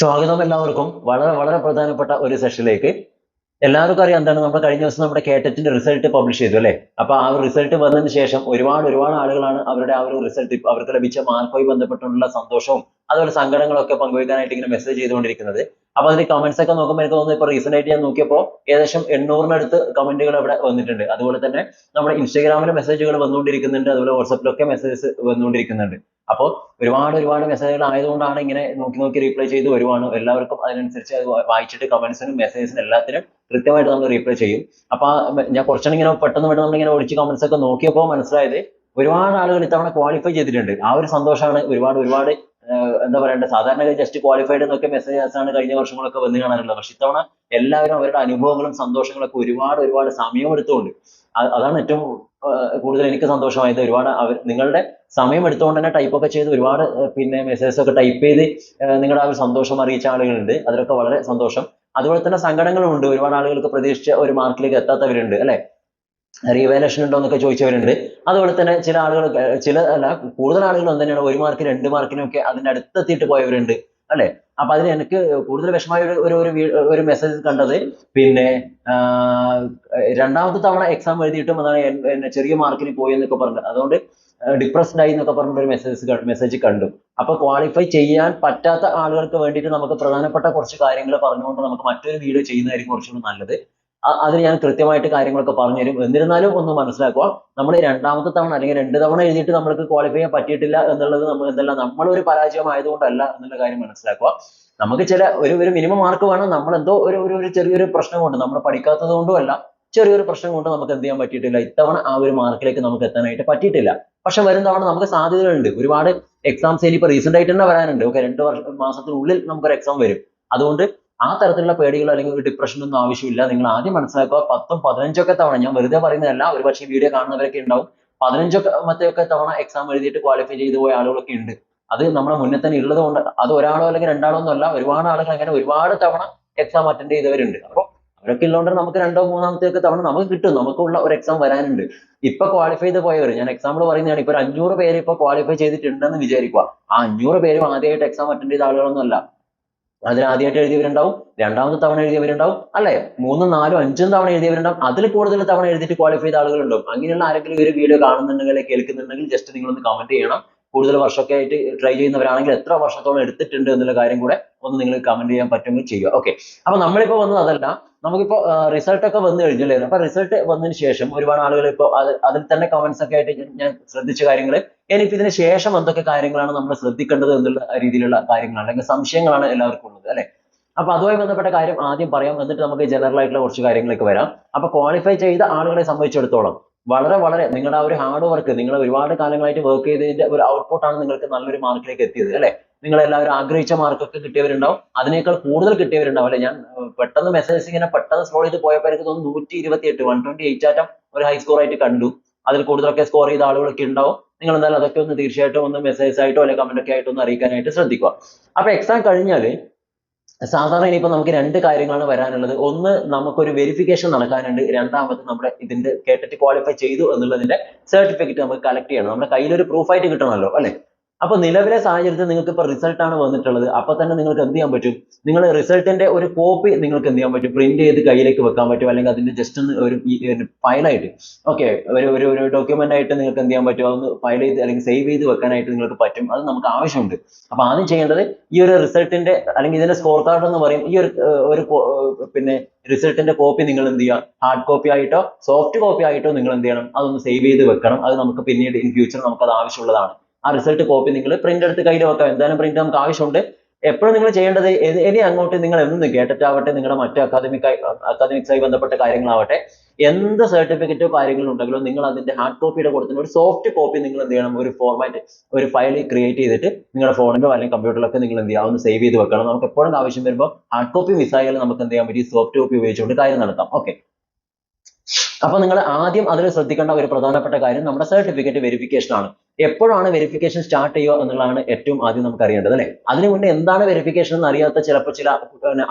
സ്വാഗതം എല്ലാവർക്കും. വളരെ വളരെ പ്രധാനപ്പെട്ട ഒരു സെഷനിലേക്ക് എല്ലാവർക്കും അറിയാം എന്താണ്? നമ്മൾ കഴിഞ്ഞ ദിവസം നമ്മുടെ കേട്ടറ്റിന്റെ റിസൾട്ട് പബ്ലിഷ് ചെയ്തു അല്ലേ? അപ്പൊ ആ റിസൾട്ട് വന്നതിന് ശേഷം ഒരുപാട് ഒരുപാട് ആളുകളാണ് അവരുടെ ആ ഒരു റിസൾട്ട് അവർക്ക് ലഭിച്ച മാർക്കുമായി ബന്ധപ്പെട്ടുള്ള സന്തോഷവും അതുപോലെ സങ്കടങ്ങളൊക്കെ പങ്കുവയ്ക്കാനായിട്ട് ഇങ്ങനെ മെസ്സേജ് ചെയ്തുകൊണ്ടിരിക്കുന്നത്. അപ്പൊ അതിൽ കമന്റ്സ് ഒക്കെ നോക്കുമ്പോൾ എനിക്ക് തോന്നുന്നു ഇപ്പൊ റീസെന്റ് ആയിട്ട് ഞാൻ നോക്കിയപ്പോൾ ഏകദേശം എണ്ണൂറിനടുത്ത് കമന്റുകൾ അവിടെ വന്നിട്ടുണ്ട്. അതുപോലെ തന്നെ നമ്മുടെ ഇൻസ്റ്റാഗ്രാമിൽ മെസ്സേജുകൾ വന്നുകൊണ്ടിരിക്കുന്നുണ്ട്. അതുപോലെ വാട്സപ്പിലൊക്കെ മെസ്സേജസ് വന്നുകൊണ്ടിരിക്കുന്നുണ്ട്. അപ്പോൾ ഒരുപാട് ഒരുപാട് മെസ്സേജുകൾ ആയതുകൊണ്ടാണ് ഇങ്ങനെ നോക്കി നോക്കി റീപ്ലൈ ചെയ്ത് വരുവാണ്. എല്ലാവർക്കും അതിനനുസരിച്ച് അത് വായിച്ചിട്ട് കമന്റ്സിനും മെസ്സേജസിനും എല്ലാത്തിനും കൃത്യമായിട്ട് നമ്മൾ റീപ്ലൈ ചെയ്യും. അപ്പൊ ഞാൻ കുറച്ചെണ്ണം ഇങ്ങനെ പെട്ടെന്ന് പെട്ടെന്ന് നമ്മളിങ്ങനെ ഓടിച്ച് കമന്റ്സ് ഒക്കെ നോക്കിയപ്പോൾ മനസ്സിലായത് ഒരുപാട് ആളുകൾ ഇത്തവണ ക്വാളിഫൈ ചെയ്തിട്ടുണ്ട്. ആ ഒരു സന്തോഷമാണ് ഒരുപാട് ഒരുപാട് എന്താ പറയണ്ടേ സാധാരണ ജസ്റ്റ് ക്വാളിഫൈഡ് എന്നൊക്കെ മെസ്സേജസ് ആണ് കഴിഞ്ഞ വർഷങ്ങളൊക്കെ വന്നു കാണാറുള്ളത്. പക്ഷെ ഇത്തവണ എല്ലാവരും അവരുടെ അനുഭവങ്ങളും സന്തോഷങ്ങളും ഒക്കെ ഒരുപാട് ഒരുപാട് സമയം എടുത്തുകൊണ്ട് അതാണ് ഏറ്റവും കൂടുതൽ എനിക്ക് സന്തോഷമായത്. ഒരുപാട് അവർ നിങ്ങളുടെ സമയം എടുത്തുകൊണ്ട് തന്നെ ടൈപ്പ് ഒക്കെ ചെയ്ത് ഒരുപാട് പിന്നെ മെസ്സേജസ് ഒക്കെ ടൈപ്പ് ചെയ്ത് നിങ്ങളുടെ ആ ഒരു സന്തോഷം അറിയിച്ച ആളുകളുണ്ട്. അതിലൊക്കെ വളരെ സന്തോഷം. അതുപോലെ തന്നെ സങ്കടങ്ങളും ഉണ്ട് ഒരുപാട് ആളുകൾക്ക് പ്രതീക്ഷിച്ച ഒരു മാർക്കിലേക്ക് എത്താത്തവരുണ്ട് അല്ലെ? റീവാലുവേഷൻ ഉണ്ടോ എന്നൊക്കെ ചോദിച്ചവരുണ്ട്. അതുപോലെ തന്നെ ചില ആളുകൾ ചില അല്ല കൂടുതൽ ആളുകൾ തന്നെയാണ് ഒരു മാർക്ക് രണ്ട് മാർക്കിനൊക്കെ അതിന്റെ അടുത്തെത്തിയിട്ട് പോയവരുണ്ട്. അല്ലെ? അപ്പൊ അതിന് എനിക്ക് കൂടുതൽ വിഷമമായ ഒരു ഒരു ഒരു മെസ്സേജ് കണ്ടത് പിന്നെ രണ്ടാമത്തെ തവണ എക്സാം എഴുതിയിട്ടും അതാണ് ചെറിയ മാർക്കിന് പോയി എന്നൊക്കെ പറഞ്ഞു അതുകൊണ്ട് ഡിപ്രസ്ഡ് ആയി എന്നൊക്കെ പറഞ്ഞിട്ട് ഒരു മെസ്സേജ് മെസ്സേജ് കണ്ടു. അപ്പൊ ക്വാളിഫൈ ചെയ്യാൻ പറ്റാത്ത ആളുകൾക്ക് വേണ്ടിയിട്ട് നമുക്ക് പ്രധാനപ്പെട്ട കുറച്ച് കാര്യങ്ങൾ പറഞ്ഞുകൊണ്ട് നമുക്ക് മറ്റൊരു വീഡിയോ ചെയ്യുന്നതായിരിക്കും കുറച്ചുകൂടി നല്ലത്. അതിന് ഞാൻ കൃത്യമായിട്ട് കാര്യങ്ങളൊക്കെ പറഞ്ഞു തരും എന്നിരുന്നാലും ഒന്ന് മനസ്സിലാക്കുക നമ്മൾ രണ്ടാമത്തെ തവണ അല്ലെങ്കിൽ രണ്ട് തവണ എഴുതിയിട്ട് നമ്മൾക്ക് ക്വാളിഫൈ ചെയ്യാൻ പറ്റിയിട്ടില്ല എന്നുള്ളത് നമ്മൾ എന്തല്ല നമ്മളൊരു പരാജയമായതുകൊണ്ടല്ല എന്നുള്ള കാര്യം മനസ്സിലാക്കുക. നമുക്ക് ചില ഒരു ഒരു മിനിമം മാർക്ക് വേണം. നമ്മൾ എന്തോ ഒരു ഒരു ഒരു ചെറിയൊരു പ്രശ്നം കൊണ്ട് നമ്മൾ പഠിക്കാത്തത് കൊണ്ടും അല്ല ചെറിയൊരു പ്രശ്നം കൊണ്ട് നമുക്ക് എന്ത് ചെയ്യാൻ പറ്റിയിട്ടില്ല. ഇത്തവണ ആ ഒരു മാർക്കിലേക്ക് നമുക്ക് എത്താനായിട്ട് പറ്റിയിട്ടില്ല. പക്ഷെ വരും തവണ നമുക്ക് സാധ്യതകളുണ്ട്. ഒരുപാട് എക്സാംസ് ഇനി ഇനിയിപ്പോ റീസെന്റ് ആയിട്ട് തന്നെ വരാനുണ്ട്. ഓക്കെ രണ്ട് വർഷം മാസത്തിനുള്ളിൽ നമുക്കൊരു എക്സാം വരും. അതുകൊണ്ട് ആ തരത്തിലുള്ള പേടികളോ അല്ലെങ്കിൽ ഒരു ഡിപ്രഷൻ ഒന്നും ആവശ്യമില്ല. നിങ്ങൾ ആദ്യം മനസ്സിലാക്കുക പത്തും പതിനഞ്ചൊക്കെ തവണ ഞാൻ വെറുതെ പറയുന്നതല്ല ഒരു പക്ഷേ വീഡിയോ കാണുന്നവരൊക്കെ ഉണ്ടാവും. പതിനഞ്ചൊക്കെ മറ്റൊക്കെ തവണ എക്സാം എഴുതിയിട്ട് ക്വാളിഫൈ ചെയ്തു പോയ ആളുകളൊക്കെ ഉണ്ട്. അത് നമ്മുടെ മുന്നേ തന്നെ ഉള്ളത് കൊണ്ട് അത് ഒരാളോ അല്ലെങ്കിൽ രണ്ടാളോ ഒന്നും അല്ല ഒരുപാട് ആളുകൾ അങ്ങനെ ഒരുപാട് തവണ എക്സാം അറ്റൻഡ് ചെയ്തവരുണ്ട്. അപ്പോൾ അവരൊക്കെ ഉള്ളതുകൊണ്ട് നമുക്ക് രണ്ടോ മൂന്നാമത്തെ ഒക്കെ തവണ നമുക്ക് കിട്ടും. നമുക്കുള്ള ഒരു എക്സാം വരാനുണ്ട്. ഇപ്പൊ ക്വാളിഫൈ ചെയ്ത് പോയവർ ഞാൻ എക്സാമ്പിൾ പറയുന്നതാണ് ഇപ്പൊ ഒരു അഞ്ഞൂറ് പേര് ഇപ്പൊ ക്വാളിഫൈ ചെയ്തിട്ടുണ്ടെന്ന് വിചാരിക്കുക. ആ അഞ്ഞൂറ് പേരും ആദ്യമായിട്ട് എക്സാം അറ്റൻഡ് ചെയ്ത ആളുകളൊന്നും അല്ല. അതിന് ആദ്യമായിട്ട് എഴുതിയവരുണ്ടാവും രണ്ടാമത്തെ തവണ എഴുതിയവരുണ്ടാവും അല്ലെ? മൂന്നും നാലും അഞ്ചും തവണ എഴുതിയവരുണ്ടാവും. അതിൽ കൂടുതൽ തവണ എഴുതിയിട്ട് ക്വാളിഫൈ ചെയ്ത ആളുകളുണ്ടാവും. അങ്ങനെയുള്ള ആരെങ്കിലും ഒരു വീഡിയോ കാണുന്നുണ്ടെങ്കിൽ കേൾക്കുന്നുണ്ടെങ്കിൽ ജസ്റ്റ് നിങ്ങൾ ഒന്ന് കമന്റ് ചെയ്യണം. കൂടുതൽ വർഷമൊക്കെ ആയിട്ട് ട്രൈ ചെയ്യുന്നവരാണെങ്കിൽ എത്ര വർഷത്തോളം എടുത്തിട്ടുണ്ട് എന്നുള്ള കാര്യം കൂടെ ഒന്ന് നിങ്ങൾ കമന്റ് ചെയ്യാൻ പറ്റുമെങ്കിൽ ചെയ്യുക. ഓക്കെ അപ്പൊ നമ്മളിപ്പോ വന്നത് അതല്ല. നമുക്കിപ്പോ റിസൾട്ട് ഒക്കെ വന്നു കഴിഞ്ഞല്ലേ അപ്പൊ റിസൾട്ട് വന്നതിന് ശേഷം ഒരുപാട് ആളുകൾ ഇപ്പോ അത് അതിൽ തന്നെ കമന്റ്സ് ഒക്കെ ആയിട്ട് ഞാൻ ശ്രദ്ധിച്ച കാര്യങ്ങൾ. ഇനിയിപ്പോ ഇതിന് ശേഷം എന്തൊക്കെ കാര്യങ്ങളാണ് നമ്മൾ ശ്രദ്ധിക്കേണ്ടത് എന്നുള്ള രീതിയിലുള്ള കാര്യങ്ങളാണ്. അല്ലെങ്കിൽ സംശയങ്ങളാണ് എല്ലാവർക്കും ഉള്ളത് അല്ലെ? അപ്പൊ അതുമായി ബന്ധപ്പെട്ട കാര്യം ആദ്യം പറയാം. എന്നിട്ട് നമുക്ക് ജനറൽ ആയിട്ടുള്ള കുറച്ച് കാര്യങ്ങളൊക്കെ വരാം. അപ്പൊ ക്വാളിഫൈ ചെയ്ത ആളുകളെ സംബന്ധിച്ചിടത്തോളം വളരെ വളരെ നിങ്ങളുടെ ആ ഒരു ഹാർഡ് വർക്ക് നിങ്ങൾ ഒരുപാട് കാലങ്ങളായിട്ട് വർക്ക് ചെയ്തതിന്റെ ഒരു ഔട്ട്പുട്ട് ആണ് നിങ്ങൾക്ക് നല്ലൊരു മാർക്കിലേക്ക് എത്തിയത് അല്ലെ? നിങ്ങൾ എല്ലാവരും ആഗ്രഹിച്ച മാർക്കൊക്കെ കിട്ടിയവരുണ്ടാവും. അതിനേക്കാൾ കൂടുതൽ കിട്ടിയവരുണ്ടാവും അല്ലെ? ഞാൻ പെട്ടെന്ന് മെസ്സേജ് ഇങ്ങനെ പെട്ടെന്ന് സ്ക്രോൾ ചെയ്ത് പോയപ്പോൾ എനിക്ക് തോന്നുന്നു നൂറ്റി ഇരുപത്തി എട്ട് വൺ ട്വന്റി എയ്റ്റ് ആറ്റം ഒരു ഹൈ സ്കോർ ആയിട്ട് കണ്ടു. അതിൽ കൂടുതലൊക്കെ സ്കോർ ചെയ്ത ആളുകളൊക്കെ ഉണ്ടാവും. നിങ്ങൾ എന്തായാലും അതൊക്കെ ഒന്ന് തീർച്ചയായിട്ടും ഒന്ന് മെസ്സേജ് ആയിട്ടോ അല്ലെങ്കിൽ കമന്റ് ഒക്കെ ആയിട്ടോ ഒന്ന് അറിയിക്കാനായിട്ട് ശ്രദ്ധിക്കുക. അപ്പൊ എക്സാം കഴിഞ്ഞാൽ സാധാരണ ഇനിയിപ്പോ നമുക്ക് രണ്ട് കാര്യങ്ങളാണ് വരാനുള്ളത്. ഒന്ന് നമുക്കൊരു വെരിഫിക്കേഷൻ നടക്കാനുണ്ട്. രണ്ടാമത് നമ്മുടെ ഇതിന്റെ കേട്ടിട്ട് ക്വാളിഫൈ ചെയ്തു എന്നുള്ളതിന്റെ സർട്ടിഫിക്കറ്റ് നമുക്ക് കളക്ട് ചെയ്യണം. നമ്മുടെ കയ്യിലൊരു ഒരു പ്രൂഫ് ആയിട്ട് കിട്ടണമല്ലോ അല്ലെ? അപ്പൊ നിലവിലെ സാഹചര്യത്തിൽ നിങ്ങൾക്ക് ഇപ്പൊ റിസൾട്ട് ആണ് വന്നിട്ടുള്ളത്. അപ്പൊ തന്നെ നിങ്ങൾക്ക് എന്ത് ചെയ്യാൻ പറ്റും? നിങ്ങൾ റിസൾട്ടിന്റെ ഒരു കോപ്പി നിങ്ങൾക്ക് എന്ത് ചെയ്യാൻ പറ്റും? പ്രിന്റ് ചെയ്ത് കയ്യിലേക്ക് വെക്കാൻ പറ്റും. അല്ലെങ്കിൽ അതിന്റെ ജസ്റ്റ് ഒന്ന് ഒരു ഫയലായിട്ട് ഓക്കെ ഒരു ഒരു ഒരു ഡോക്യുമെന്റ് ആയിട്ട് നിങ്ങൾക്ക് എന്ത് ചെയ്യാൻ പറ്റും? അതൊന്ന് ഫയൽ ചെയ്ത് അല്ലെങ്കിൽ സേവ് ചെയ്ത് വെക്കാനായിട്ട് നിങ്ങൾക്ക് പറ്റും. അത് നമുക്ക് ആവശ്യമുണ്ട്. അപ്പൊ ആദ്യം ചെയ്യേണ്ടത് ഈ ഒരു റിസൾട്ടിന്റെ അല്ലെങ്കിൽ ഇതിന്റെ സ്കോർ കാർഡ് എന്ന് പറയും. ഈ ഒരു ഒരു പിന്നെ റിസൾട്ടിന്റെ കോപ്പി നിങ്ങൾ എന്ത് ചെയ്യുക? ഹാർഡ് കോപ്പി ആയിട്ടോ സോഫ്റ്റ് കോപ്പി ആയിട്ടോ നിങ്ങൾ എന്ത് ചെയ്യണം? അതൊന്ന് സേവ് ചെയ്ത് വെക്കണം. അത് നമുക്ക് പിന്നീട് ഇൻ ഫ്യൂച്ചർ നമുക്ക് അത് ആവശ്യമുള്ളതാണ്. ആ റിസൾട്ട് കോപ്പി നിങ്ങൾ പ്രിന്റ് എടുത്ത് കയ്യിൽ വെക്കാം. എന്തായാലും പ്രിന്റ് നമുക്ക് ആവശ്യമുണ്ട്. എപ്പോഴും നിങ്ങൾ ചെയ്യേണ്ടത് ഇനി അങ്ങോട്ട് നിങ്ങൾ എന്ത് കേട്ടിട്ട് ആവട്ടെ നിങ്ങളുടെ മറ്റ് അക്കാദമിക് അക്കാദമിക്സായി ബന്ധപ്പെട്ട കാര്യങ്ങളാവട്ടെ എന്ത് സർട്ടിഫിക്കറ്റോ കാര്യങ്ങളോ ഉണ്ടെങ്കിലും നിങ്ങൾ അതിന്റെ ഹാർഡ് കോപ്പിയുടെ കൊടുത്തിന് ഒരു സോഫ്റ്റ് കോപ്പി നിങ്ങൾ എന്ത് ചെയ്യണം? ഒരു ഫോർമാറ്റ് ഒരു ഫയൽ ക്രിയേറ്റ് ചെയ്തിട്ട് നിങ്ങളുടെ ഫോണിലോ അല്ലെങ്കിൽ കമ്പ്യൂട്ടറിലൊക്കെ നിങ്ങൾ എന്ത് ചെയ്യുക ഒന്ന് സേവ് ചെയ്ത് വെക്കണം. നമുക്ക് എപ്പോഴും ആവശ്യം വരുമ്പോൾ ഹാർഡ് കോപ്പി മിസ്സായാലും നമുക്ക് എന്ത് ചെയ്യാൻ പറ്റും സോഫ്റ്റ് കോപ്പി ഉപയോഗിച്ചുകൊണ്ട് കാര്യം നടത്താം. ഓക്കെ അപ്പൊ നിങ്ങൾ ആദ്യം അതിൽ ശ്രദ്ധിക്കേണ്ട ഒരു പ്രധാനപ്പെട്ട കാര്യം നമ്മുടെ സർട്ടിഫിക്കറ്റ് വെരിഫിക്കേഷൻ ആണ്. എപ്പോഴാണ് വെരിഫിക്കേഷൻ സ്റ്റാർട്ട് ചെയ്യുക എന്നുള്ളതാണ് ഏറ്റവും ആദ്യം നമുക്ക് അറിയേണ്ടത് അല്ലേ? അതിനു മുന്നേ എന്താണ് വെരിഫിക്കേഷൻ എന്ന് അറിയാത്ത ചിലപ്പോൾ ചില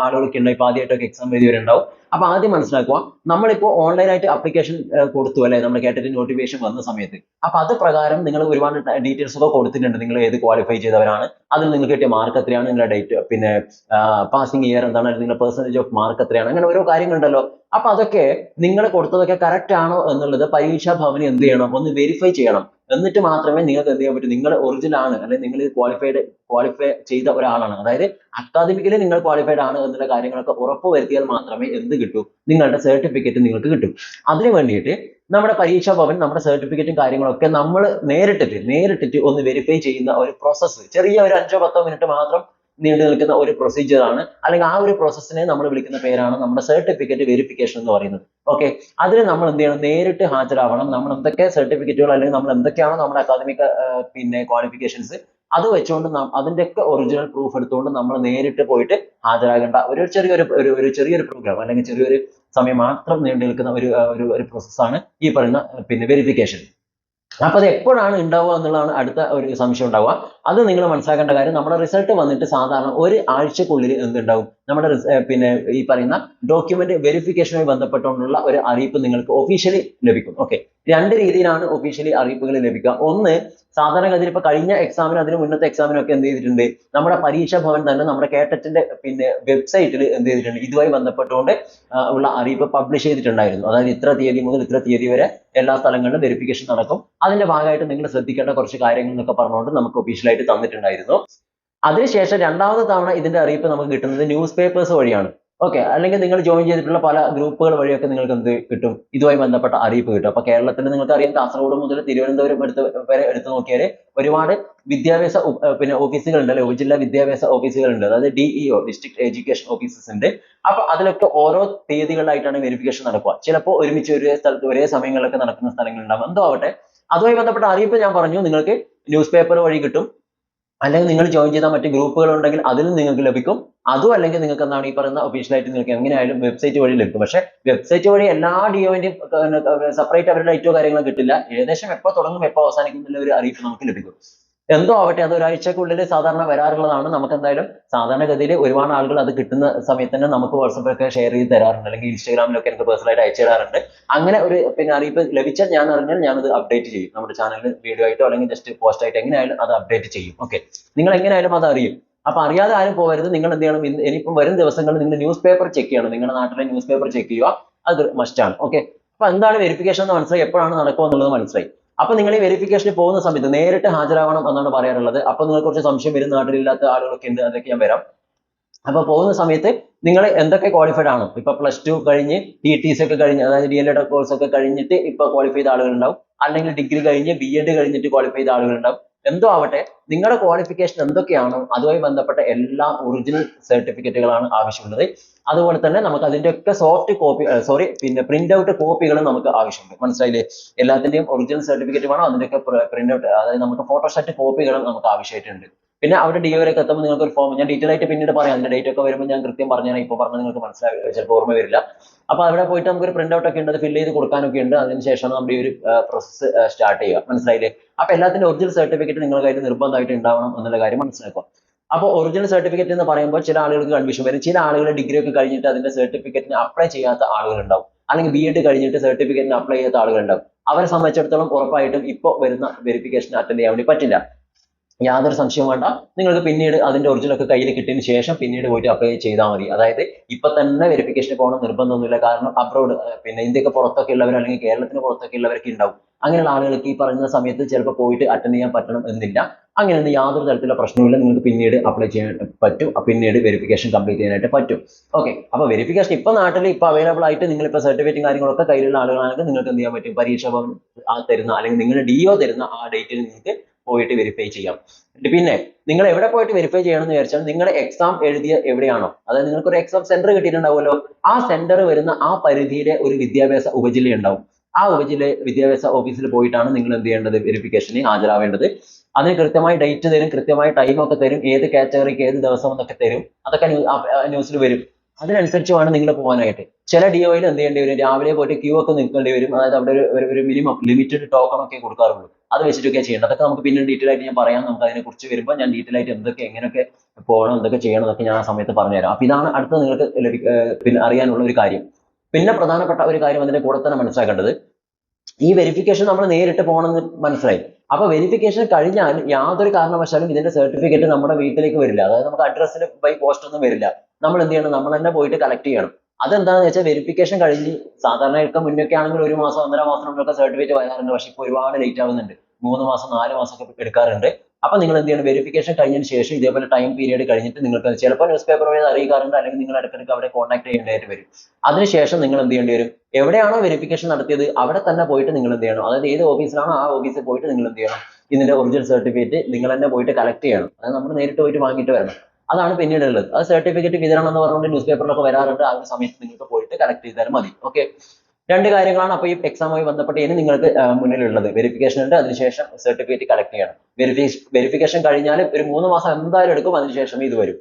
ആളുകളൊക്കെ ഉണ്ടാവും ഇപ്പൊ ആദ്യമായിട്ടൊക്കെ എക്സാം എഴുതിയവരുണ്ടാവും. അപ്പൊ ആദ്യം മനസ്സിലാക്കുക നമ്മളിപ്പോ ഓൺലൈനായിട്ട് അപ്ലിക്കേഷൻ കൊടുത്തു അല്ലെ? നമ്മൾ കേട്ടിട്ട് നോട്ടിഫിക്കേഷൻ വന്ന സമയത്ത്. അപ്പൊ അത് പ്രകാരം നിങ്ങൾ ഒരുപാട് ഡീറ്റെയിൽസ് ഒക്കെ കൊടുത്തിട്ടുണ്ട്. നിങ്ങൾ ഏത് ക്വാളിഫൈ ചെയ്തവരാണ്. അതിൽ നിങ്ങൾ കിട്ടിയ മാർക്ക് എത്രയാണ്? നിങ്ങളുടെ ഡേറ്റ് പിന്നെ പാസിംഗ് ഇയർ എന്താണ്? നിങ്ങളുടെ പെർസെന്റേജ് ഓഫ് മാർക്ക് എത്രയാണ്? അങ്ങനെ ഓരോ കാര്യങ്ങളുണ്ടല്ലോ. അപ്പൊ അതൊക്കെ നിങ്ങൾ കൊടുത്തതൊക്കെ കറക്റ്റ് ആണോ എന്നുള്ളത് പരീക്ഷാ ഭവന് എന്ത് ചെയ്യണം? ഒന്ന് വെരിഫൈ ചെയ്യണം. എന്നിട്ട് മാത്രമേ നിങ്ങൾക്ക് എന്ത് ചെയ്യാൻ പറ്റൂ? നിങ്ങൾ ഒറിജിനൽ ആണ് അല്ലെങ്കിൽ നിങ്ങൾ ക്വാളിഫൈഡ് ക്വാളിഫൈ ചെയ്ത ഒരാളാണ്. അതായത് അക്കാദമിക്കലി നിങ്ങൾ ക്വാളിഫൈഡ് ആണ് എന്നുള്ള കാര്യങ്ങളൊക്കെ ഉറപ്പ് വരുത്തിയാൽ മാത്രമേ എന്ത് കിട്ടൂ? നിങ്ങളുടെ സർട്ടിഫിക്കറ്റ് നിങ്ങൾക്ക് കിട്ടൂ. അതിന് വേണ്ടിയിട്ട് നമ്മുടെ പരീക്ഷാ ഭവൻ നമ്മുടെ സർട്ടിഫിക്കറ്റും കാര്യങ്ങളൊക്കെ നമ്മൾ നേരിട്ടിട്ട് നേരിട്ടിട്ട് ഒന്ന് വെരിഫൈ ചെയ്യുന്ന ഒരു പ്രോസസ്സ് ചെറിയ ഒരു അഞ്ചോ പത്തോ മിനിറ്റ് മാത്രം നീണ്ടു നിൽക്കുന്ന ഒരു പ്രൊസീജിയർ ആണ്. അല്ലെങ്കിൽ ആ ഒരു പ്രോസസ്സിനെ നമ്മൾ വിളിക്കുന്ന പേരാണ് നമ്മുടെ സർട്ടിഫിക്കറ്റ് വെരിഫിക്കേഷൻ എന്ന് പറയുന്നത്. ഓക്കെ അതിന് നമ്മൾ എന്ത് ചെയ്യണം? നേരിട്ട് ഹാജരാവണം. നമ്മൾ എന്തൊക്കെ സർട്ടിഫിക്കറ്റുകൾ അല്ലെങ്കിൽ നമ്മൾ എന്തൊക്കെയാണോ നമ്മുടെ അക്കാദമിക് പിന്നെ ക്വാളിഫിക്കേഷൻസ് അത് വെച്ചുകൊണ്ട് നാം അതിന്റെയൊക്കെ ഒറിജിനൽ പ്രൂഫ് എടുത്തുകൊണ്ട് നമ്മൾ നേരിട്ട് പോയിട്ട് ഹാജരാകേണ്ട. ഒരു ചെറിയൊരു ഒരു ഒരു ചെറിയൊരു പ്രോഗ്രാം അല്ലെങ്കിൽ ചെറിയൊരു സമയം മാത്രം നീണ്ടു നിൽക്കുന്ന ഒരു ഒരു പ്രോസസ്സാണ് ഈ പറയുന്ന പിന്നെ വെരിഫിക്കേഷൻ അപ്പൊ അത് എപ്പോഴാണ് ഉണ്ടാവുക എന്നുള്ളതാണ് അടുത്ത ഒരു സംശയം ഉണ്ടാവുക. അത് നിങ്ങൾ മനസ്സിലാക്കേണ്ട കാര്യം നമ്മുടെ റിസൾട്ട് വന്നിട്ട് സാധാരണ ഒരു ആഴ്ചക്കുള്ളിൽ എന്തുണ്ടാവും? നമ്മുടെ പിന്നെ ഈ പറയുന്ന ഡോക്യുമെന്റ് വെരിഫിക്കേഷനുമായി ബന്ധപ്പെട്ടുകൊണ്ടുള്ള ഒരു അറിയിപ്പ് നിങ്ങൾക്ക് ഒഫീഷ്യലി ലഭിക്കും. ഓക്കെ രണ്ട് രീതിയിലാണ് ഒഫീഷ്യലി അറിയിപ്പുകൾ ലഭിക്കുക. ഒന്ന് സാധാരണഗതിയിൽ ഇപ്പൊ കഴിഞ്ഞ എക്സാമിനും അതിന് മുന്നത്തെ എക്സാമിനും ഒക്കെ എന്ത് ചെയ്തിട്ടുണ്ട്? നമ്മുടെ പരീക്ഷാ ഭവൻ തന്നെ നമ്മുടെ കേട്ടറ്റിന്റെ പിന്നെ വെബ്സൈറ്റിൽ എന്ത് ചെയ്തിട്ടുണ്ട്? ഇതുമായി ബന്ധപ്പെട്ടുകൊണ്ട് ഉള്ള അറിയിപ്പ് പബ്ലിഷ് ചെയ്തിട്ടുണ്ടായിരുന്നു. അതായത് ഇത്ര തീയതി മുതൽ ഇത്ര തീയതി വരെ എല്ലാ സ്ഥലങ്ങളിലും വെരിഫിക്കേഷൻ നടക്കും. അതിന്റെ ഭാഗമായിട്ട് നിങ്ങൾ ശ്രദ്ധിക്കേണ്ട കുറച്ച് കാര്യങ്ങൾ എന്നൊക്കെ പറഞ്ഞുകൊണ്ട് നമുക്ക് ഒഫീഷ്യലായിട്ട് തന്നിട്ടുണ്ടായിരുന്നു. അതിനുശേഷം രണ്ടാമത്തെ തവണ ഇതിന്റെ അറിയിപ്പ് നമുക്ക് കിട്ടുന്നത് ന്യൂസ് പേപ്പേഴ്സ് വഴിയാണ്. ഓക്കെ അല്ലെങ്കിൽ നിങ്ങൾ ജോയിൻ ചെയ്തിട്ടുള്ള പല ഗ്രൂപ്പുകൾ വഴിയൊക്കെ നിങ്ങൾക്ക് എന്ത് കിട്ടും? ഇതുമായി ബന്ധപ്പെട്ട അറിയിപ്പ് കിട്ടും. അപ്പൊ കേരളത്തിൽ നിങ്ങൾക്ക് അറിയാം കാസർഗോഡ് മുതൽ തിരുവനന്തപുരം എടുത്ത് വരെ എടുത്തു നോക്കിയാൽ ഒരുപാട് വിദ്യാഭ്യാസ പിന്നെ ഓഫീസുകൾ ഉണ്ട് അല്ലെ ഉപജില്ലാ വിദ്യാഭ്യാസ ഓഫീസുകൾ ഉണ്ട് അതായത് ഡിഇഒ ഡിസ്ട്രിക്ട് എഡ്യൂക്കേഷൻ ഓഫീസസ് ഉണ്ട്. അപ്പൊ അതിലൊക്കെ ഓരോ തീയതികളിലായിട്ടാണ് വെരിഫിക്കേഷൻ നടക്കുക. ചിലപ്പോൾ ഒരുമിച്ച് ഒരേ സ്ഥലത്ത് ഒരേ സമയങ്ങളിലൊക്കെ നടക്കുന്ന സ്ഥലങ്ങളുണ്ടാവും. എന്തോ ആവട്ടെ. അതുമായി ബന്ധപ്പെട്ട അറിയിപ്പ് ഞാൻ പറഞ്ഞു. നിങ്ങൾക്ക് ന്യൂസ് പേപ്പർ വഴി കിട്ടും. അല്ലെങ്കിൽ നിങ്ങൾ ജോയിൻ ചെയ്ത മറ്റ് ഗ്രൂപ്പുകൾ ഉണ്ടെങ്കിൽ അതിലും നിങ്ങൾക്ക് ലഭിക്കും. അതും അല്ലെങ്കിൽ നിങ്ങൾക്ക് എന്താണ് ഈ പറയുന്ന ഒഫീഷ്യലായിട്ട് നിങ്ങൾക്ക് എങ്ങനെയായാലും വെബ്സൈറ്റ് വഴി ലഭിക്കും. പക്ഷേ വെബ്സൈറ്റ് വഴി എല്ലാ ഡിഒന്റെയും സെപ്പറേറ്റ് അവരുടെ ഡേറ്റോ കാര്യങ്ങളോ കിട്ടില്ല. ഏകദേശം എപ്പോൾ തുടങ്ങും എപ്പോൾ അവസാനിക്കും എന്നുള്ള ഒരു അറിയിപ്പ് നമുക്ക് ലഭിക്കും. എന്തോ ആവട്ടെ അത് ഒരാഴ്ചക്കുള്ളിൽ സാധാരണ വരാറുള്ളതാണ്. നമുക്ക് എന്തായാലും സാധാരണഗതിയിൽ ഒരുപാട് ആളുകൾ അത് കിട്ടുന്ന സമയത്ത് തന്നെ നമുക്ക് വാട്സപ്പിലൊക്കെ ഷെയർ ചെയ്ത് തരാറുണ്ട്. അല്ലെങ്കിൽ ഇൻസ്റ്റാഗ്രാമിലൊക്കെ എനിക്ക് പേഴ്സണലായിട്ട് അയച്ചു തരാറുണ്ട്. അങ്ങനെ ഒരു പിന്നെ അറിയിപ്പ് ലഭിച്ചാൽ ഞാൻ അറിഞ്ഞാൽ ഞാനത് അപ്ഡേറ്റ് ചെയ്യും. നമ്മുടെ ചാനലിൽ വീഡിയോ ആയിട്ടോ അല്ലെങ്കിൽ ജസ്റ്റ് പോസ്റ്റ് ആയിട്ട് എങ്ങനെയായാലും അത് അപ്ഡേറ്റ് ചെയ്യും. ഓക്കെ നിങ്ങൾ എങ്ങനെയായാലും അത് അറിയും. അപ്പൊ അറിയാതെ ആരും പോകരുത് നിങ്ങൾ എന്ത് ചെയ്യണം? ഇനിയിപ്പം വരും ദിവസങ്ങളിൽ നിങ്ങൾ ന്യൂസ് പേപ്പർ ചെക്ക് ചെയ്യണം. നിങ്ങളുടെ നാട്ടിലെ ന്യൂസ് പേപ്പർ ചെക്ക് ചെയ്യുക. അത് മസ്റ്റ് ആണ്. ഓക്കെ അപ്പൊ എന്താണ് വെരിഫിക്കേഷൻ എന്ന് മനസ്സിലായി. എപ്പോഴാണ് നടക്കുക എന്നുള്ളത് മനസ്സിലായി. അപ്പൊ നിങ്ങൾ ഈ വെരിഫിക്കേഷന് പോകുന്ന സമയത്ത് നേരിട്ട് ഹാജരാവണം എന്നാണ് പറയാറുള്ളത്. അപ്പൊ നിങ്ങൾക്ക് കുറച്ച് സംശയം വരും നാട്ടിലില്ലാത്ത ആളുകളൊക്കെ ഉണ്ട് അതൊക്കെ ഞാൻ വരാം. അപ്പൊ പോകുന്ന സമയത്ത് നിങ്ങൾ എന്തൊക്കെ ക്വാളിഫൈഡ് ആണ്? ഇപ്പൊ പ്ലസ് ടു കഴിഞ്ഞ് ടി ടി സി ഒക്കെ കഴിഞ്ഞ് അതായത് ഡി എൽ എഡ് കോഴ്സ് ഒക്കെ കഴിഞ്ഞിട്ട് ഇപ്പൊ ക്വാളിഫൈ ചെയ്ത ആളുകൾ ഉണ്ടാവും അല്ലെങ്കിൽ ഡിഗ്രി കഴിഞ്ഞ് ബി എഡ് കഴിഞ്ഞിട്ട് ക്വാളിഫൈ ചെയ്ത ആളുകൾ ഉണ്ടാവും എന്തോ ആവട്ടെ നിങ്ങളുടെ ക്വാളിഫിക്കേഷൻ എന്തൊക്കെയാണോ അതുമായി ബന്ധപ്പെട്ട എല്ലാ ഒറിജിനൽ സർട്ടിഫിക്കറ്റുകളാണ് ആവശ്യമുള്ളത്. അതുപോലെ തന്നെ നമുക്ക് അതിന്റെ ഒക്കെ സോഫ്റ്റ് കോപ്പി സോറി പിന്നെ പ്രിന്റ് ഔട്ട് കോപ്പികളും നമുക്ക് ആവശ്യമുണ്ട്. മനസ്സിലായില്ലേ? എല്ലാത്തിന്റെയും ഒറിജിനൽ സർട്ടിഫിക്കറ്റ് വേണം? അതിന്റെയൊക്കെ പ്രിന്റ് ഔട്ട് അതായത് നമുക്ക് ഫോട്ടോസ്റ്റാറ്റ് കോപ്പികളും നമുക്ക് ആവശ്യമായിട്ടുണ്ട്. പിന്നെ അവിടെ ഡി വരെയൊക്കെ എത്തുമ്പോൾ നിങ്ങൾക്ക് ഒരു ഫോം ഞാൻ ഡീറ്റെയിൽ ആയിട്ട് പിന്നീട് പറയാം. അതിന്റെ ഡേറ്റ് ഒക്കെ വരുമ്പോൾ ഞാൻ കൃത്യം പറഞ്ഞാൽ ഇപ്പോൾ പറഞ്ഞാൽ നിങ്ങൾക്ക് മനസ്സിലായി ചിലപ്പോൾ ഓർമ്മ വരില്ല. അപ്പൊ അവിടെ പോയിട്ട് നമുക്കൊരു പ്രിന്റ് ഔട്ട് ഒക്കെ ഉണ്ട് അത് ഫില്ല് ചെയ്ത് കൊടുക്കാനൊക്കെ ഉണ്ട്. അതിനുശേഷം നമ്മുടെ ഈ ഒരു പ്രോസസ്സ് സ്റ്റാർട്ട് ചെയ്യുക. മനസ്സിലായില്ലേ? അപ്പൊ എല്ലാത്തിന്റെ ഒറിജിനൽ സർട്ടിഫിക്കറ്റ് നിങ്ങളുടെ കയ്യിൽ നിർബന്ധമായിട്ട് ഉണ്ടാവണം എന്നുള്ള കാര്യം മനസ്സിലാക്കുക. അപ്പോൾ ഒറിജിനൽ സർട്ടിഫിക്കറ്റ് എന്ന് പറയുമ്പോൾ ചില ആളുകൾക്ക് കൺഫ്യൂഷൻ വരും. ചില ആളുകൾ ഡിഗ്രി ഒക്കെ കഴിഞ്ഞിട്ട് അതിന്റെ സർട്ടിഫിക്കറ്റിന് അപ്ലൈ ചെയ്യാത്ത ആളുകൾ ഉണ്ടാവും അല്ലെങ്കിൽ ബി എഡ് കഴിഞ്ഞിട്ട് സർട്ടിഫിക്കറ്റിന് അപ്ലൈ ചെയ്യാത്ത ആളുകൾ ഉണ്ടാവും അവരെ സംബന്ധിച്ചിടത്തോളം ഉറപ്പായിട്ടും ഇപ്പോൾ വരുന്ന വെരിഫിക്കേഷൻ അറ്റൻഡ് ചെയ്യാൻ വേണ്ടി പറ്റില്ല. യാതൊരു സംശയം വേണ്ട. നിങ്ങൾക്ക് പിന്നീട് അതിന്റെ ഒറിജിനൽ ഒക്കെ കയ്യിൽ കിട്ടിയതിന് ശേഷം പിന്നീട് പോയിട്ട് അപ്ലൈ ചെയ്താൽ മതി. അതായത് ഇപ്പൊ തന്നെ വെരിഫിക്കേഷൻ പോകണം നിർബന്ധമൊന്നുമില്ല. കാരണം അബ്രോഡ് പിന്നെ ഇന്ത്യയ്ക്ക് പുറത്തൊക്കെ ഉള്ളവർ അല്ലെങ്കിൽ കേരളത്തിന് പുറത്തൊക്കെ ഉള്ളവരൊക്കെ ഉണ്ടാവും. അങ്ങനെയുള്ള ആളുകൾക്ക് ഈ പറയുന്ന സമയത്ത് ചിലപ്പോൾ പോയിട്ട് അറ്റൻഡ് ചെയ്യാൻ പറ്റണം എന്നില്ല. അങ്ങനെയൊന്നും യാതൊരു തരത്തിലുള്ള പ്രശ്നമില്ല നിങ്ങൾക്ക് പിന്നീട് അപ്ലൈ ചെയ്യാൻ പറ്റും. പിന്നീട് വെരിഫിക്കേഷൻ കംപ്ലീറ്റ് ചെയ്യാനായിട്ട് പറ്റും. ഓക്കെ അപ്പൊ വെരിഫിക്കേഷൻ ഇപ്പൊ നാട്ടിൽ ഇപ്പൊ അവൈലബിൾ ആയിട്ട് നിങ്ങൾ ഇപ്പൊ സർട്ടിഫിക്കറ്റും കാര്യങ്ങളൊക്കെ കയ്യിലുള്ള ആളുകളാണെങ്കിൽ നിങ്ങൾക്ക് എന്ത് ചെയ്യാൻ പറ്റും? പരീക്ഷ തരുന്ന അല്ലെങ്കിൽ നിങ്ങളുടെ ഡിഒ തരുന്ന ആ ഡേറ്റിൽ നിങ്ങൾക്ക് പോയിട്ട് വെരിഫൈ ചെയ്യാം. പിന്നെ നിങ്ങൾ എവിടെ പോയിട്ട് വെരിഫൈ ചെയ്യണം എന്ന് വിചാരിച്ചാൽ നിങ്ങളുടെ എക്സാം എഴുതിയ എവിടെയാണോ അതായത് നിങ്ങൾക്ക് ഒരു എക്സാം സെന്റർ കിട്ടിയിട്ടുണ്ടാവുമല്ലോ ആ സെന്റർ വരുന്ന ആ പരിധിയിലെ ഒരു വിദ്യാഭ്യാസ ഉപജില്ല ഉണ്ടാവും. ആ ഉപജില്ല വിദ്യാഭ്യാസ ഓഫീസിൽ പോയിട്ടാണ് നിങ്ങൾ എന്ത് ചെയ്യേണ്ടത്? വെരിഫിക്കേഷന് ഹാജരാവേണ്ടത്. അതിന് കൃത്യമായി ഡേറ്റ് തരും കൃത്യമായി ടൈം ഒക്കെ തരും ഏത് കാറ്റഗറിക്ക് ഏത് ദിവസം എന്നൊക്കെ തരും. അതൊക്കെ ന്യൂസിൽ വരും. അതിനനുസരിച്ച് വേണം നിങ്ങൾ പോകാനായിട്ട്. ചില ഡിഒയിൽ എന്ത് ചെയ്യേണ്ടി വരും? രാവിലെ പോയിട്ട് ക്യൂ ഒക്കെ നിൽക്കേണ്ടി വരും. അതായത് അവിടെ ഒരു- ഒരു മിനിമം ലിമിറ്റഡ് ടോക്കൺ ഒക്കെ കൊടുക്കാറുള്ളൂ. അത് വെച്ചിട്ടൊക്കെ ചെയ്യേണ്ടത്. അതൊക്കെ നമുക്ക് പിന്നീട് ഡീറ്റെയിൽ ആയിട്ട് ഞാൻ പറയാം. നമുക്ക് അതിനെ കുറിച്ച് വരുമ്പോൾ ഞാൻ ഡീറ്റെയിൽ ആയിട്ട് എന്തൊക്കെ എങ്ങനെയൊക്കെ പോകണം എന്തൊക്കെ ചെയ്യണം എന്നൊക്കെ ഞാൻ ആ സമയത്ത് പറഞ്ഞുതരാം. അപ്പൊ ഇതാണ് അടുത്ത നിങ്ങൾക്ക് പിന്നെ അറിയാനുള്ള ഒരു കാര്യം. പിന്നെ പ്രധാനപ്പെട്ട ഒരു കാര്യം അതിന്റെ കൂടെ തന്നെ മനസ്സിലാക്കേണ്ടത്. ഈ വെരിഫിക്കേഷൻ നമ്മൾ നേരിട്ട് പോകണമെന്ന് മനസ്സിലായി. അപ്പൊ വെരിഫിക്കേഷൻ കഴിഞ്ഞാൽ യാതൊരു കാരണവശാലും ഇതിന്റെ സർട്ടിഫിക്കറ്റ് നമ്മുടെ വീട്ടിലേക്ക് വരില്ല. അതായത് നമുക്ക് അഡ്രസ്സിൽ ബൈ പോസ്റ്റ് ഒന്നും വരില്ല. നമ്മൾ എന്ത് ചെയ്യണം? നമ്മൾ തന്നെ പോയിട്ട് കളക്ട് ചെയ്യണം. അതെന്താണെന്ന് വെച്ചാൽ വെരിഫിക്കേഷൻ കഴിഞ്ഞ് സാധാരണ ഒക്കെ മുന്നൊക്കെ ആണെങ്കിൽ ഒരു മാസം ഒന്നര മാസം നമ്മളൊക്കെ സർട്ടിഫിക്കറ്റ് വരാറുണ്ട് പക്ഷെ ഇപ്പോൾ ഒരുപാട് ലേറ്റ് ആവുന്നുണ്ട്. മൂന്ന് മാസം നാല് മാസം ഒക്കെ എടുക്കാറുണ്ട്. അപ്പൊ നിങ്ങൾ എന്ത് ചെയ്യണം? വെരിഫിക്കേഷൻ കഴിഞ്ഞതിന് ശേഷം ഇതേപോലെ ടൈം പീരീഡ് കഴിഞ്ഞിട്ട് നിങ്ങൾക്ക് ചിലപ്പോൾ ന്യൂസ് പേപ്പർ വഴി അറിയിക്കാറുണ്ട്. അല്ലെങ്കിൽ നിങ്ങൾ ഇടയ്ക്കിടയ്ക്ക് അവിടെ കോൺടാക്ട് ചെയ്യേണ്ടതായിട്ട് വരും. അതിനുശേഷം നിങ്ങൾ എന്ത് ചെയ്യേണ്ടി വരും? എവിടെയാണോ വെരിഫിക്കേഷൻ നടത്തിയത് അവിടെ തന്നെ പോയിട്ട് നിങ്ങൾ എന്ത് ചെയ്യണം? അതായത് ഏത് ഓഫീസിലാണോ ആ ഓഫീസിൽ പോയിട്ട് നിങ്ങൾ എന്ത് ചെയ്യണം? ഇതിന്റെ ഒറിജിനൽ സർട്ടിഫിക്കറ്റ് നിങ്ങൾ തന്നെ പോയിട്ട് കളക്ട് ചെയ്യണം. അതായത് നമ്മൾ നേരിട്ട് പോയിട്ട് വാങ്ങിയിട്ട് വരണം. അതാണ് പിന്നീട് ഉള്ളത് അത് സർട്ടിഫിക്കറ്റ് വിതരണം എന്ന് പറഞ്ഞുകൊണ്ട് ന്യൂസ് പേപ്പറിലൊക്കെ വരാറുണ്ട്. ആ ഒരു സമയത്ത് നിങ്ങൾക്ക് പോയിട്ട് കളക്ട് ചെയ്താലും മതി. ഓക്കെ രണ്ട് കാര്യങ്ങളാണ് അപ്പോൾ ഈ എക്സാമുമായി ബന്ധപ്പെട്ട് ഇനി നിങ്ങൾക്ക് മുന്നിലുള്ളത്. വെരിഫിക്കേഷൻ ഉണ്ട് അതിനുശേഷം സർട്ടിഫിക്കറ്റ് കളക്ട് ചെയ്യണം. വെരിഫിക്കേഷൻ വെരിഫിക്കേഷൻ കഴിഞ്ഞാൽ ഒരു മൂന്ന് മാസം എന്തായാലും എടുക്കും അതിനുശേഷം ഇത് വരും.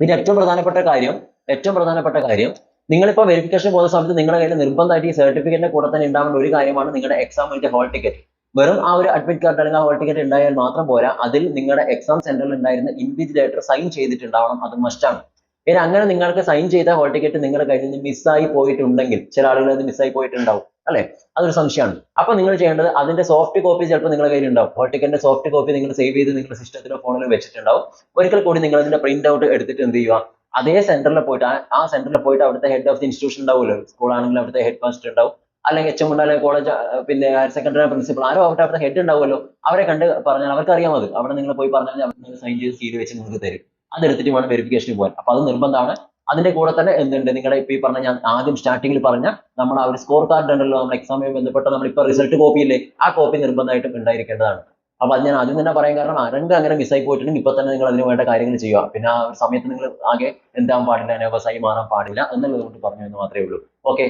പിന്നെ ഏറ്റവും പ്രധാനപ്പെട്ട കാര്യം ഏറ്റവും പ്രധാനപ്പെട്ട കാര്യം നിങ്ങളിപ്പോൾ വെരിഫിക്കേഷൻ പോകുന്ന സമയത്ത് നിങ്ങളുടെ കയ്യിൽ നിർബന്ധമായിട്ട് ഈ സർട്ടിഫിക്കറ്റിന്റെ കൂടെ തന്നെ ഉണ്ടാവേണ്ട ഒരു കാര്യമാണ് നിങ്ങളുടെ എക്സാമിന്റെ ഹോൾ ടിക്കറ്റ് വെറും ആ ഒരു അഡ്മിറ്റ് കാർഡ് അല്ലെങ്കിൽ ആ ഹോൾ ടിക്കറ്റ് ഉണ്ടായാൽ മാത്രം പോരാ. അതിൽ നിങ്ങളുടെ എക്സാം സെന്ററിൽ ഉണ്ടായിരുന്ന ഇൻവിജിലേറ്റർ സൈൻ ചെയ്തിട്ടുണ്ടാവണം. അത് മസ്റ്റാണ് ഇനി അങ്ങനെ നിങ്ങൾക്ക് സൈൻ ചെയ്ത ഹോൾ ടിക്കറ്റ് നിങ്ങളുടെ കയ്യിൽ നിന്ന് മിസ്സായി പോയിട്ടുണ്ടെങ്കിൽ ചില ആളുകൾ അത് മിസ്സായി പോയിട്ടുണ്ടാവും അല്ലെ? അതൊരു സംശയമാണ്. അപ്പൊ നിങ്ങൾ ചെയ്യേണ്ടത് അതിന്റെ സോഫ്റ്റ് കോപ്പി ചിലപ്പോൾ നിങ്ങളുടെ കയ്യിൽ ഉണ്ടാവും. ഹോൾ ടിക്കറ്റിന്റെ സോഫ്റ്റ് കോപ്പി നിങ്ങൾ സേവ് ചെയ്ത് നിങ്ങളുടെ സിസ്റ്റത്തിലോ ഫോണിലോ വെച്ചിട്ടുണ്ടാവും. ഒരിക്കൽ കൂടി നിങ്ങൾ അതിന്റെ പ്രിന്റ് ഔട്ട് എടുത്തിട്ട് എന്ത് ചെയ്യുക? അതേ സെന്ററിൽ പോയിട്ട് ആ- സെന്ററിൽ പോയിട്ട് അവിടുത്തെ ഹെഡ് ഓഫ് ദി ഇൻസ്റ്റിറ്റ്യൂഷൻ ഉണ്ടാവുമല്ലോ. സ്കൂൾ ആണെങ്കിൽ അവിടുത്തെ ഹെഡ് മാസ്റ്റർ ഉണ്ടാവും. അല്ലെങ്കിൽ എച്ച് എം അല്ലെങ്കിൽ കോളേജ് പിന്നെ ഹയർ സെക്കൻഡറി പ്രിൻസിപ്പൾ ആരോ അവിടെ അവിടുത്തെ ഹെഡ് ഉണ്ടാവുമല്ലോ. അവരെ കണ്ട് പറഞ്ഞാൽ അവർക്ക് അറിയാം അത്. അവിടെ നിങ്ങൾ പോയി പറഞ്ഞാൽ അവർ സൈൻ ചെയ്ത് സീൽ വെച്ച് നിങ്ങൾക്ക് തരും. അതെടുത്തിട്ട് വേണം വെരിഫിക്കേഷന് പോകാൻ. അപ്പൊ അത് നിർബന്ധമാണ്. അതിന്റെ കൂടെ തന്നെ എന്തുണ്ട്? നിങ്ങളുടെ ഇപ്പൊ ഈ പറഞ്ഞ ഞാൻ ആദ്യം സ്റ്റാർട്ടിങ്ങിൽ പറഞ്ഞ നമ്മൾ ആ ഒരു സ്കോർ കാർഡ് ഉണ്ടല്ലോ നമ്മൾ എക്സാമുമായി ബന്ധപ്പെട്ട നമ്മൾ ഇപ്പൊ റിസൾട്ട് കോപ്പി ഇല്ലേ ആ കോപ്പി നിർബന്ധമായിട്ടും ഉണ്ടായിരിക്കേണ്ടതാണ്. അപ്പൊ അത് ഞാൻ ആദ്യം തന്നെ പറയാൻ കാരണം ആരെങ്കിലും അങ്ങനെ മിസ്സായി പോയിട്ടുണ്ടെങ്കിൽ ഇപ്പൊ തന്നെ നിങ്ങൾ അതിന് വേണ്ട കാര്യങ്ങൾ ചെയ്യുക. പിന്നെ ആ ഒരു സമയത്ത് നിങ്ങൾ ആകെ എന്താൻ പാടില്ല നെർവസായി മാറാൻ പാടില്ല എന്നുള്ളത് കൊണ്ട് പറഞ്ഞു എന്ന് മാത്രമേ ഉള്ളൂ. ഓക്കെ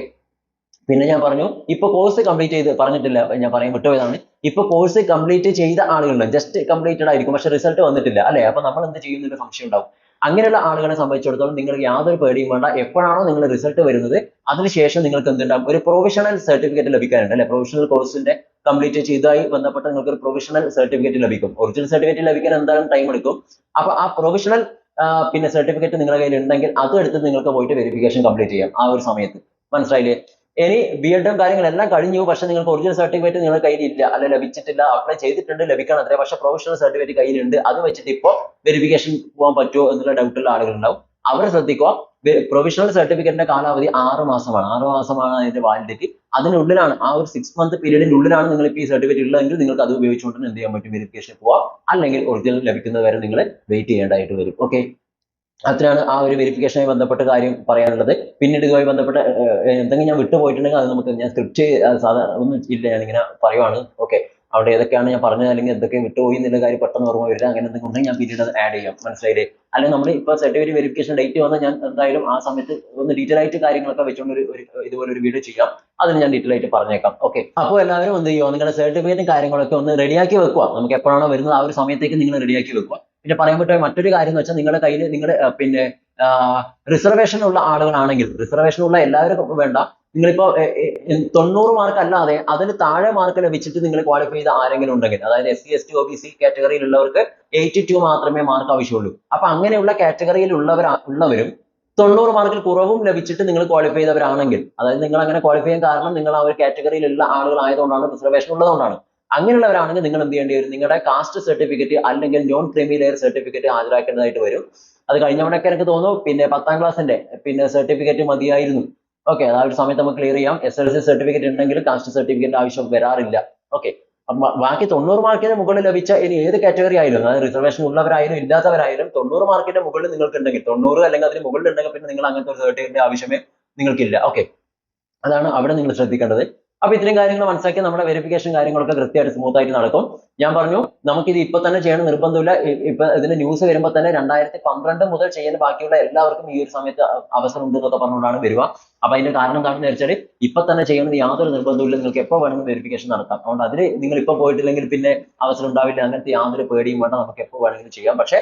പിന്നെ ഞാൻ പറഞ്ഞു ഇപ്പൊ കോഴ്സ് കംപ്ലീറ്റ് ചെയ്ത് പറഞ്ഞിട്ടില്ല ഞാൻ പറയാൻ വിട്ടുപോയതാണ്. ഇപ്പൊ കോഴ്സ് കംപ്ലീറ്റ് ചെയ്ത ആളുകളുണ്ട് ജസ്റ്റ് കംപ്ലീറ്റഡ് ആയിരിക്കും പക്ഷെ റിസൾട്ട് വന്നിട്ടില്ല അല്ലെ? അപ്പൊ നമ്മൾ എന്ത് ചെയ്യുന്നൊരു സംശയം ഉണ്ടാവും. അങ്ങനെയുള്ള ആളുകളെ സംബന്ധിച്ചിടത്തോളം നിങ്ങൾക്ക് യാതൊരു പേടിയും വേണ്ട. എപ്പോഴാണോ നിങ്ങൾ റിസൾട്ട് വരുന്നത് അതിനുശേഷം നിങ്ങൾക്ക് എന്തുണ്ടാവും? ഒരു പ്രൊവിഷണൽ സർട്ടിഫിക്കറ്റ് ലഭിക്കാനുണ്ട് അല്ലെ? പ്രൊവിഷണൽ കോഴ്സിന്റെ കംപ്ലീറ്റ് ചെയ്തതായി ബന്ധപ്പെട്ട് നിങ്ങൾക്ക് ഒരു പ്രൊവിഷണൽ സർട്ടിഫിക്കറ്റ് ലഭിക്കും. ഒറിജിനൽ സർട്ടിഫിക്കറ്റ് ലഭിക്കാൻ എന്തായാലും ടൈം എടുക്കും. അപ്പൊ ആ പ്രൊവിഷണൽ പിന്നെ സർട്ടിഫിക്കറ്റ് നിങ്ങളുടെ കയ്യിൽ ഉണ്ടെങ്കിൽ അത് എടുത്ത് നിങ്ങൾക്ക് പോയിട്ട് വെരിഫിക്കേഷൻ കംപ്ലീറ്റ് ചെയ്യാം ആ ഒരു സമയത്ത്. മനസ്സിലായില്ലേ? ഇനി ബി എഡും കാര്യങ്ങളെല്ലാം കഴിഞ്ഞു? പക്ഷെ നിങ്ങൾക്ക് ഒറിജിനൽ സർട്ടിഫിക്കറ്റ് നിങ്ങളുടെ കയ്യിൽ ഇല്ല അല്ല ലഭിച്ചിട്ടില്ല. അപ്ലൈ ചെയ്തിട്ടുണ്ട് ലഭിക്കണം അത്രേ. പക്ഷെ പ്രൊഫഷണൽ സർട്ടിഫിക്കറ്റ് കയ്യിലുണ്ട്. അത് വെച്ചിട്ട് ഇപ്പോൾ വെരിഫിക്കേഷൻ പോകാൻ പറ്റുമോ എന്നുള്ള ഡൗട്ടുള്ള ആളുകളുണ്ടാവും. അവർ ശ്രദ്ധിക്കുക. പ്രൊവിഷണൽ സർട്ടിഫിക്കറ്റിന്റെ കാലാവധി ആറ് മാസമാണ്. ആറ് മാസമാണ് അതിന്റെ വാലിഡിറ്റി അതിനുള്ളിലാണ് ആ ഒരു സിക്സ് മന്ത് ന്റെ ഉള്ളിലാണ് ഈ സർട്ടിഫിക്കറ്റ് ഉള്ളതെങ്കിൽ നിങ്ങൾക്ക് അത് ഉപയോഗിച്ചുകൊണ്ട് എന്ത് ചെയ്യാൻ പറ്റും? വെരിഫിക്കേഷൻ പോവാം. അല്ലെങ്കിൽ ഒറിജിനൽ ലഭിക്കുന്നത് വരെ നിങ്ങൾ വെയിറ്റ് ചെയ്യേണ്ടതായിട്ട് വരും. ഓക്കെ അത്രയാണ് ആ ഒരു വെരിഫിക്കേഷനുമായി ബന്ധപ്പെട്ട കാര്യം പറയാനുള്ളത്. പിന്നീട് ഇതുമായി ബന്ധപ്പെട്ട എന്തെങ്കിലും ഞാൻ വിട്ടുപോയിട്ടുണ്ടെങ്കിൽ അത് നമുക്ക് ഞാൻ സ്ക്രിപ്റ്റ് സാധാരണ ഒന്നും ഇല്ല ഞാനിങ്ങനെ പറയുവാണ്. ഓക്കെ അവിടെ ഏതൊക്കെയാണ് ഞാൻ പറഞ്ഞത് അല്ലെങ്കിൽ എന്തൊക്കെ വിട്ടുപോയി എന്നുള്ള കാര്യം പെട്ടെന്ന് ഓർമ്മ വരില്ല അങ്ങനെ എന്തെങ്കിലും ഉണ്ടെങ്കിൽ ഞാൻ പിന്നീട് അത് ആഡ് ചെയ്യാം. മനസ്സിലായില്ലേ? അല്ലെങ്കിൽ നമ്മൾ ഇപ്പോൾ സർട്ടിഫിക്കറ്റ് വെരിഫിക്കേഷൻ ഡേറ്റ് വന്നാൽ ഞാൻ എന്തായാലും ആ സമയത്ത് ഒന്ന് ഡീറ്റെയിൽ ആയിട്ട് കാര്യങ്ങളൊക്കെ വെച്ചുകൊണ്ട് ഒരു ഇതുപോലെ ഒരു വീഡിയോ ചെയ്യാം. അതിന് ഞാൻ ഡീറ്റെയിൽ ആയിട്ട് പറഞ്ഞേക്കാം. ഓക്കെ അപ്പോൾ എല്ലാവരും എന്ത് ചെയ്യുമോ നിങ്ങളുടെ സർട്ടിഫിക്കറ്റും കാര്യങ്ങളൊക്കെ ഒന്ന് റെഡിയാക്കി വെക്കുക നമുക്ക് എപ്പോഴാണോ വരുന്നത് ആ ഒരു സമയത്തേക്ക് നിങ്ങൾ റെഡിയാക്കി വെക്കുക പിന്നെ പറയാൻ പറ്റുന്ന മറ്റൊരു കാര്യം എന്ന് വെച്ചാൽ നിങ്ങളുടെ കയ്യിൽ നിങ്ങളുടെ പിന്നെ റിസർവേഷൻ ഉള്ള ആളുകളാണെങ്കിൽ റിസർവേഷൻ ഉള്ള എല്ലാവരും വേണ്ട. നിങ്ങളിപ്പോ തൊണ്ണൂറ് മാർക്ക് അല്ലാതെ അതിന് താഴെ മാർക്ക് ലഭിച്ചിട്ട് നിങ്ങൾ ക്വാളിഫൈ ചെയ്ത ആരെങ്കിലും ഉണ്ടെങ്കിൽ അതായത് S C S T O B C കാറ്റഗറിയിലുള്ളവർക്ക് eighty two മാത്രമേ മാർക്ക് ആവശ്യമുള്ളൂ. അപ്പൊ അങ്ങനെയുള്ള കാറ്റഗറിയിൽ ഉള്ളവർ ഉള്ളവരും തൊണ്ണൂറ് മാർക്കിൽ കുറവും ലഭിച്ചിട്ട് നിങ്ങൾ ക്വാളിഫൈ ചെയ്തവരാണെങ്കിൽ അതായത് നിങ്ങൾ അങ്ങനെ ക്വാളിഫൈ ചെയ്യാൻ കാരണം നിങ്ങൾ ആ ഒരു കാറ്റഗറിയിലുള്ള ആളുകളായതുകൊണ്ടാണ് റിസർവേഷൻ ഉള്ളതുകൊണ്ടാണ്. അങ്ങനെയുള്ളവരാണെങ്കിൽ നിങ്ങൾ എന്ത് ചെയ്യേണ്ടി വരും? നിങ്ങളുടെ കാസ്റ്റ് സർട്ടിഫിക്കറ്റ് അല്ലെങ്കിൽ നോൺ ക്രീമി ലെയർ സർട്ടിഫിക്കറ്റ് ഹാജരാക്കേണ്ടതായിട്ട് വരും. അത് കഴിഞ്ഞവണൊക്കെ എനിക്ക് തോന്നുന്നു പിന്നെ പത്താം ക്ലാസ്സിന്റെ പിന്നെ സർട്ടിഫിക്കറ്റ് മതിയായിരുന്നു. ഓക്കെ ആ ഒരു സമയത്ത് നമുക്ക് ക്ലിയർ ചെയ്യാം. എസ് എൽ സി സർട്ടിഫിക്കറ്റ് ഉണ്ടെങ്കിൽ കാസ്റ്റ് സർട്ടിഫിക്കറ്റ് ആവശ്യം വരാറില്ല. ഓക്കെ ബാക്കി തൊണ്ണൂറ് മാർക്കിന് മുകളിൽ ലഭിച്ച ഇനി ഏത് കാറ്റഗറി ആയാലും അതായത് റിസർവേഷൻ ഉള്ളവരായാലും ഇല്ലാത്തവരായാലും തൊണ്ണൂറ് മാർക്കിന്റെ മുകളിൽ നിങ്ങൾക്ക് ഉണ്ടെങ്കിൽ തൊണ്ണൂറ് അല്ലെങ്കിൽ അതിന് മുകളിൽ ഉണ്ടെങ്കിൽ പിന്നെ നിങ്ങൾ അങ്ങനത്തെ ഒരു സർട്ടിഫിക്കറ്റ് ആവശ്യമേ നിങ്ങൾക്കില്ല. ഓക്കെ അതാണ് അവിടെ നിങ്ങൾ ശ്രദ്ധിക്കേണ്ടത്. അപ്പൊ ഇത്രയും കാര്യങ്ങൾ മനസ്സിലാക്കി നമ്മുടെ വെരിഫിക്കേഷൻ കാര്യങ്ങളൊക്കെ കൃത്യമായിട്ട് സ്മൂത്ത് ആയിട്ട് നടക്കും. ഞാൻ പറഞ്ഞു നമുക്കിത് ഇപ്പൊ തന്നെ ചെയ്യണം നിർബന്ധമില്ല. ഇപ്പൊ ഇതിന്റെ ന്യൂസ് വരുമ്പോൾ തന്നെ രണ്ടായിരത്തി പന്ത്രണ്ട് മുതൽ ചെയ്യാൻ ബാക്കിയുള്ള എല്ലാവർക്കും ഈ ഒരു സമയത്ത് അവസരം ഉണ്ട് എന്നൊക്കെ പറഞ്ഞുകൊണ്ടാണ് വരിക. അപ്പൊ അതിന്റെ കാരണം എന്താണെന്ന് വെച്ചാൽ ഇപ്പൊ തന്നെ ചെയ്യണമെന്ന് യാതൊരു നിർബന്ധമില്ല നിങ്ങൾക്ക് എപ്പോൾ വേണമെങ്കിലും വെരിഫിക്കേഷൻ നടത്താം. അതുകൊണ്ട് അതിൽ നിങ്ങൾ ഇപ്പൊ പോയിട്ടില്ലെങ്കിൽ പിന്നെ അവസരം ഉണ്ടാവില്ല. അങ്ങനത്തെ യാതൊരു പേടിയും വേണ്ട. നമുക്ക് എപ്പോൾ വേണമെങ്കിലും ചെയ്യാം. പക്ഷെ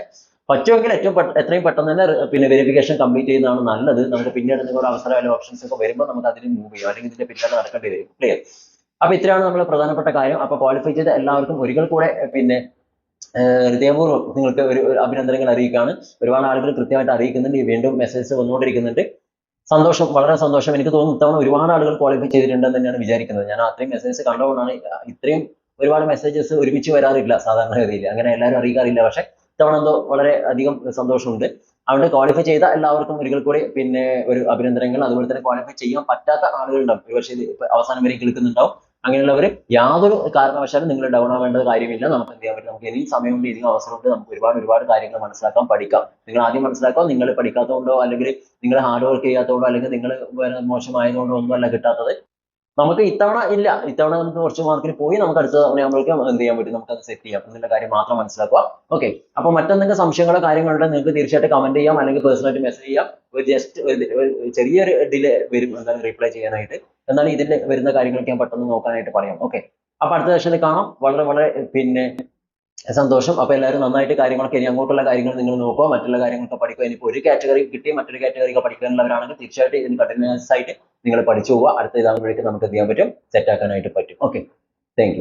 പറ്റുമെങ്കിൽ ഏറ്റവും എത്രയും പെട്ടെന്ന് തന്നെ പിന്നെ വെരിഫിക്കേഷൻ കംപ്ലീറ്റ് ചെയ്യുന്നതാണ് നല്ലത്. നമുക്ക് പിന്നീട് എന്തെങ്കിലും അവസരം അല്ലെങ്കിൽ ഓപ്ഷൻസ് ഒക്കെ വരുമ്പോൾ നമുക്ക് അതിന് മൂവ് ചെയ്യാം. അല്ലെങ്കിൽ ഇതിന്റെ പിന്നാലെ നടക്കേണ്ടി വരും. ക്ലിയർ അപ്പൊ ഇത്രയാണ് നമ്മൾ പ്രധാനപ്പെട്ട കാര്യം. അപ്പൊ ക്വാളിഫൈ ചെയ്ത എല്ലാവർക്കും ഒരിക്കൽ കൂടെ പിന്നെ ഹൃദയപൂർവം നിങ്ങൾക്ക് ഒരു അഭിനന്ദനങ്ങൾ അറിയിക്കുകയാണ് ഒരുപാട് ആളുകൾ കൃത്യമായിട്ട് അറിയിക്കുന്നുണ്ട്. വീണ്ടും മെസ്സേജ് വന്നുകൊണ്ടിരിക്കുന്നുണ്ട്. സന്തോഷം വളരെ സന്തോഷം. എനിക്ക് തോന്നുന്നു ഇത്തവണ ഒരുപാട് ആളുകൾ ക്വാളിഫൈ ചെയ്തിട്ടുണ്ടെന്ന് തന്നെയാണ് വിചാരിക്കുന്നത്. ഞാൻ അത്രയും മെസ്സേജസ് കണ്ടുകൊണ്ടാണ് ഇത്രയും ഒരുപാട് മെസ്സേജസ് ഒരുമിച്ച് വരാറില്ല സാധാരണ സാധാരണഗതിയിൽ. അങ്ങനെ എല്ലാവരും അറിയിക്കാറില്ല. പക്ഷെ ഇത്തവണ എന്തോ വളരെ അധികം സന്തോഷമുണ്ട്. അതുകൊണ്ട് ക്വാളിഫൈ ചെയ്ത എല്ലാവർക്കും ഒരിക്കൽ കൂടി പിന്നെ ഒരു അഭിനന്ദനങ്ങൾ. അതുപോലെ തന്നെ ക്വാളിഫൈ ചെയ്യാൻ പറ്റാത്ത ആളുകളുണ്ടാവും. ഒരുപക്ഷെ ഇത് അവസാനം വരെ കേൾക്കുന്നുണ്ടാവും. അങ്ങനെയുള്ളവർ യാതൊരു കാരണവശാലും നിങ്ങൾ ഡൗൺ ആവേണ്ട കാര്യമില്ല. നമുക്ക് എന്ത് ചെയ്യാൻ പറ്റും? നമുക്ക് ഇനിയും സമയമുണ്ട് ഇനിയും അവസരമുണ്ട്. നമുക്ക് ഒരുപാട് ഒരുപാട് കാര്യങ്ങൾ മനസ്സിലാക്കാം പഠിക്കാം. നിങ്ങൾ ആദ്യം മനസ്സിലാക്കാം നിങ്ങൾ പഠിക്കാത്തതുകൊണ്ടോ അല്ലെങ്കിൽ നിങ്ങൾ ഹാർഡ് വർക്ക് ചെയ്യാത്തതുകൊണ്ടോ അല്ലെങ്കിൽ നിങ്ങൾ മോശമായതുകൊണ്ടോ ഒന്നുമല്ല കിട്ടാത്തത്. നമുക്ക് ഇത്തവണ ഇല്ല. ഇത്തവണ നമുക്ക് കുറച്ച് മാർക്കിന് പോയി നമുക്ക് അടുത്ത തവണ ആകുമ്പോഴേക്കും എന്ത് ചെയ്യാൻ പറ്റും? നമുക്ക് അത് സെറ്റ് ചെയ്യാം. എന്നുള്ള കാര്യം മാത്രം മനസ്സിലാക്കുക. ഓക്കെ അപ്പൊ മറ്റെന്തെങ്കിലും സംശയങ്ങളോ കാര്യങ്ങളുണ്ടോ നിങ്ങൾക്ക് തീർച്ചയായിട്ടും കമന്റ് ചെയ്യാം. അല്ലെങ്കിൽ പേഴ്സണലായിട്ട് മെസ്സേജ് ചെയ്യാം. ഒരു ജസ്റ്റ് ഒരു ചെറിയൊരു ഡിലേ വരും. എന്താണ് റിപ്ലൈ ചെയ്യാനായിട്ട്. എന്നാലും ഇതിൽ വരുന്ന കാര്യങ്ങളൊക്കെ ഞാൻ പെട്ടെന്ന് നോക്കാനായിട്ട് പറയാം. ഓക്കെ അപ്പൊ അടുത്ത സെഷനിൽ കാണാം. വളരെ വളരെ പിന്നെ സന്തോഷം. അപ്പൊ എല്ലാവരും നന്നായിട്ട് കാര്യങ്ങളൊക്കെ ഇനി അങ്ങോട്ടുള്ള കാര്യങ്ങൾ നിങ്ങൾ നോക്കുക. മറ്റുള്ള കാര്യങ്ങളൊക്കെ പഠിക്കുക. ഇനിയിപ്പോൾ ഒരു കാറ്റഗറി കിട്ടി മറ്റൊരു കാറ്റഗറി ഒക്കെ പഠിക്കാനുള്ളവരാണെങ്കിൽ തീർച്ചയായിട്ടും ഇതിന് കണ്ടിന്യൂസ് ആയിട്ട് നിങ്ങൾ പഠിച്ചു പോവുക. അടുത്ത ഇതാകുമ്പോഴേക്കും നമുക്ക് എന്ത് ചെയ്യാൻ പറ്റും? സെറ്റ് ആക്കാനായിട്ട് പറ്റും. Okay thank